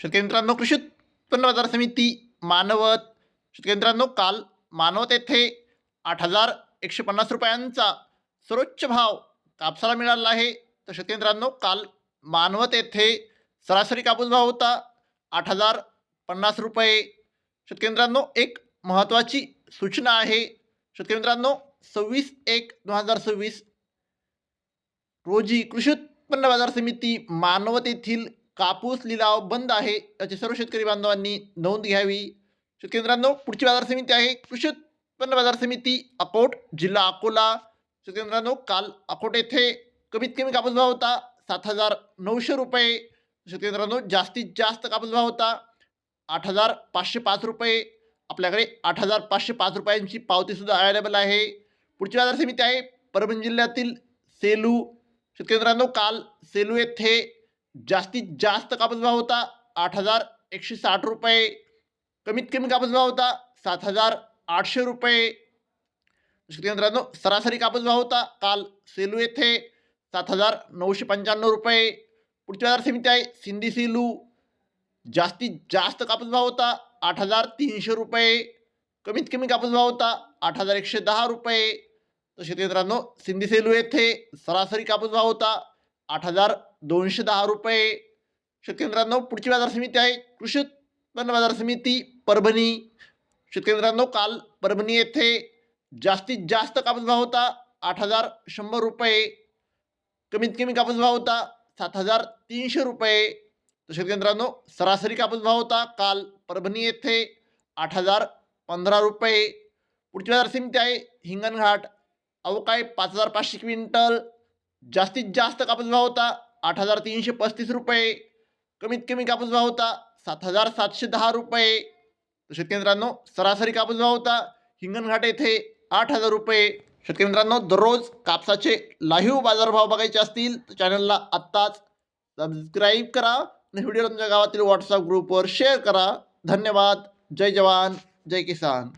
शेतकरी मित्रांनो कृषी उत्पन्न बाजार समिती मानवत. शेतकरी मित्रांनो काल मानवत येथे आठ हजार एकशे पन्नास रुपयांचा सर्वोच्च भाव कापसाला मिळाला आहे. तर शेतकरी मित्रांनो काल मानवत येथे सरासरी कापूस भाव होता आठ हजार पन्नास रुपये. शेतकरी मित्रांनो एक महत्त्वाची सूचना आहे. शेतकरी मित्रांनो सव्वीस एक दोन हजार सव्वीस रोजी कृषी उत्पन्न बाजार समिती मानवत येथील कापूस लिलाव बंद आहे. याची सर्व शेतकरी बांधवांनी नोंद घ्यावी. शेतकरी मित्रांनो पुढची बाजार समिती आहे. कृषी उत्पन्न बाजार समिती अकोट जिल्हा अकोला. शेतकरी मित्रांनो काल अकोट येथे कमीत कमी कापूस भाव होता सात हजार नऊशे रुपये. शेतकरी मित्रांनो जास्तीत जास्त कापूस भाव होता आठ हजार पाचशे पाच रुपये. आपल्याकडे आठ हजार पाचशे पाच रुपयांची पावतीसुद्धा अवेलेबल आहे. पुढची बाजार समिती आहे परभणी जिल्ह्यातील सेलू. शेतकरी मित्रांनो काल सेलू येथे जास्तीत जास्त कापूस भाव होता आठ हज़ार एकशे साठ रुपये. कमीत कमी कापूस भाव होता सात हज़ार आठशे रुपये. शेतकरी मित्रांनो, सरासरी कापूस भाव होता काल सेलू येथे सात हज़ार नऊशे पंच्याण्णव रुपये. पुढची बाज़ार समिती आहे सिंधी सेलू. जास्तीत जास्त कापूस भाव होता आठ हज़ार तीनशे रुपये. कमीत कमी कापूस भाव होता आठ हज़ार एकशे दहा रुपये. तर शेतकरी मित्रांनो, सिंधी सेलू येथे सरासरी कापूस भाव होता आठ हजार दोनशे दहा रुपये. शेतकरी मित्रांनो पुढची बाजार समिती आहे कृषी उत्पन्न बाजार समिती परभणी. शेतकरी मित्रांनो काल परभणी येथे जास्तीत जास्त कापूस भाव होता आठ हजार शंभर रुपये. कमीत कमी कापूस भाव होता सात हजार तीनशे रुपये. तर शेतकरी मित्रांनो सरासरी कापूस भाव होता काल परभणी येथे आठ हजार पंधरा रुपये. पुढची बाजार समिती आहे हिंगणघाट. अवकाळी पाच हजार पाचशे क्विंटल. जास्तीत जास्त कापूस भाव होता आठ हजार तीनशे पस्तीस रुपये. कमीत कमी कापूस भाव होता सात हजार सातशे दहा रुपये. तर शेतकरी मित्रांनो सरासरी कापूस भाव होता हिंगणघाट येथे आठ हजार रुपये. शेतकरी मित्रांनो दररोज कापसाचे लाईव्ह बाजारभाव बघायचे असतील तर चॅनलला आत्ताच सबस्क्राईब करा आणि व्हिडिओ तुमच्या गावातील व्हॉट्सअप ग्रुपवर शेअर करा. धन्यवाद. जय जवान. जय किसान.